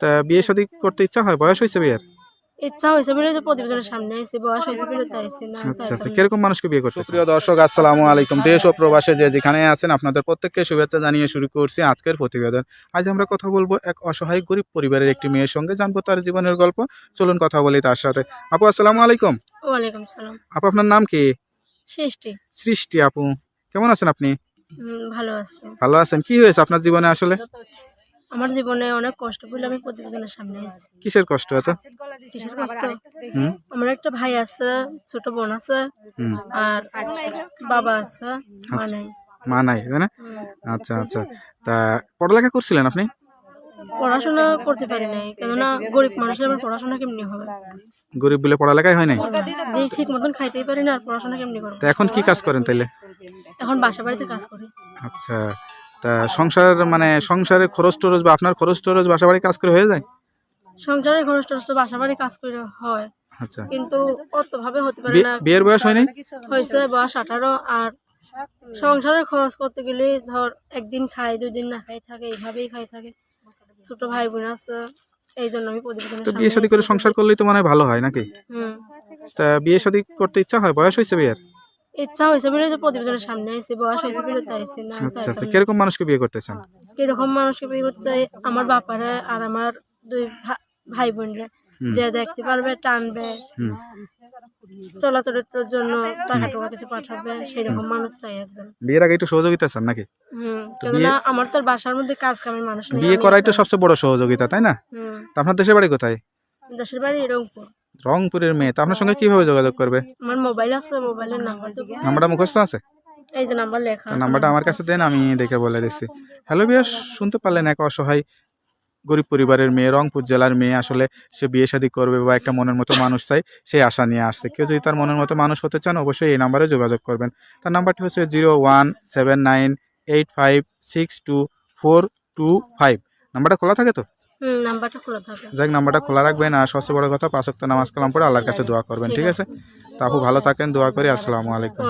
তা বিয়ে শাদী করতে ইচ্ছা হয়? বয়স হয়েছে বিয়ের? ইচ্ছা হয়েছে বলে যে প্রতিবেদনের সামনে বয়স হয়েছে বলে তো আইসি না আচ্ছা আচ্ছা কীরকম মানুষকে বিয়ে করতে প্রিয় দর্শক আসসালামু আলাইকুম। দেশ ও প্রবাসে যে যেখানে আছেন আপনাদের প্রত্যেককে শুভেচ্ছা জানিয়ে শুরু করছি আজকের প্রতিবেদন। আজ আমরা কথা বলব এক অসহায় গরিব পরিবারের একটি মেয়ের সঙ্গে জানব তার জীবনের গল্প। চলুন কথা বলি তার সাথে। আপু আসসালামু আলাইকুম। ওয়ালাইকুম সালাম। আপু আপনার নাম কি? সৃষ্টি। সৃষ্টি আপু। কেমন আছেন আপনি? ভালো আছে। ভালো আছেন। কি হয়েছে আপনার জীবনে আসলে? আমার জীবনে অনেক কষ্ট বলে আমি প্রতিবেদনের সামনে আইসি কিসের কষ্ট এত? কিসের কষ্ট? হুম? আমার একটা ভাই আছে ছোট বোন আছে আর বাবা আছে মা নাই। মা নাই তাই না? আচ্ছা আচ্ছা। তা পড়ালেখা করছিলেন আপনি? পড়াশোনা করতে পারি নাই কেননা গরিব মানুষের আবার পড়াশোনা কেমনি হবে? গরিব বলে পড়ালেখাই হয় নাই? ঠিক মতন খাইতেই পারি না আর পড়াশোনা কেমনি করব? এখন কি কাজ করেন তাইলে? এখন বাসা বাড়িতে কাজ করি। আচ্ছা। তা সংসার মানে সংসারের খরচ টরচ বা আপনার খরচ টরচ বাসা বাড়ি কাজ করে হয়ে যায়? সংসারের খরচ টরচ তো বাসা বাড়ি কাজ করে হয়। আচ্ছা। কিন্তু অত ভাবে হতে পারে না। বিয়ের বয়স হয়নি? হয়েছে বয়স আঠারো আর সংসারের খরচ করতে গেলে ধর একদিন খাই দুই দিন না খাই থাকে এইভাবেই খাই থাকে। ছোট ভাই বোন আছে এই জন্য আমি প্রতিবেদনের তো বিয়ে শাদী করে সংসার করলেই তো মানে ভালো হয় নাকি? হুম। তা বিয়ে শাদী করতে ইচ্ছা হয়? বয়স হয়েছে বিয়ের? ইচ্ছা হয়েছে বলে যে প্রতিবেদনের সামনে আইসি বয়স হয়েছে বলে আইসি না আচ্ছা আচ্ছা কীরকম মানুষকে বিয়ে করতে চান কীরকম মানুষকে বিয়ে করতে চাই? আমার বাপারে আর আমার দুই ভাই বোনরে। যে দেখতে পারবে টানবে চলাচলের জন্য টাকা টাকা কিছু পাঠাবে সেরকম মানুষ চাই একজন। বিয়ের আগে একটু সহযোগিতা চান নাকি? কেননা আমার তো বাসার মধ্যে কাজ কামের মানুষ নেই বিয়ে করাই তো সবচেয়ে বড় সহযোগিতা তাই না? আপনার দেশের বাড়ি কোথায়? দেশের বাড়ি রংপুর। রংপুরের মেয়ে। তা আপনার সঙ্গে কীভাবে যোগাযোগ করবে? আমার মোবাইল আছে মোবাইলের নাম্বার দেবো। নাম্বারটা মুখস্থ আছে? এই যে নাম্বার লেখা তা নাম্বারটা আমার কাছে দেন আমি দেখে বলে দিচ্ছি। হ্যালো বিয়াস শুনতে পারলেন এক অসহায় গরিব পরিবারের মেয়ে রংপুর জেলার মেয়ে। আসলে সে বিয়ে শাদী করবে বা একটা মনের মতো মানুষ চাই সেই আশা নিয়ে আসছে। কেউ যদি তার মনের মতো মানুষ হতে চান অবশ্যই এই নাম্বারে যোগাযোগ করবেন। তার নাম্বারটি হচ্ছে zero one seven nine eight five six two four two five. নাম্বারটা খোলা থাকে তো? হুম নাম্বারটা খোলা রাখবেন আর সবচেয়ে বড় কথা পাঁচ নামাজ কালাম পড়ে আল্লাহর কাছে দোয়া করবেন ঠিক আছে। তা আপু ভালো থাকেন দোয়া করি আসসালামু আলাইকুম।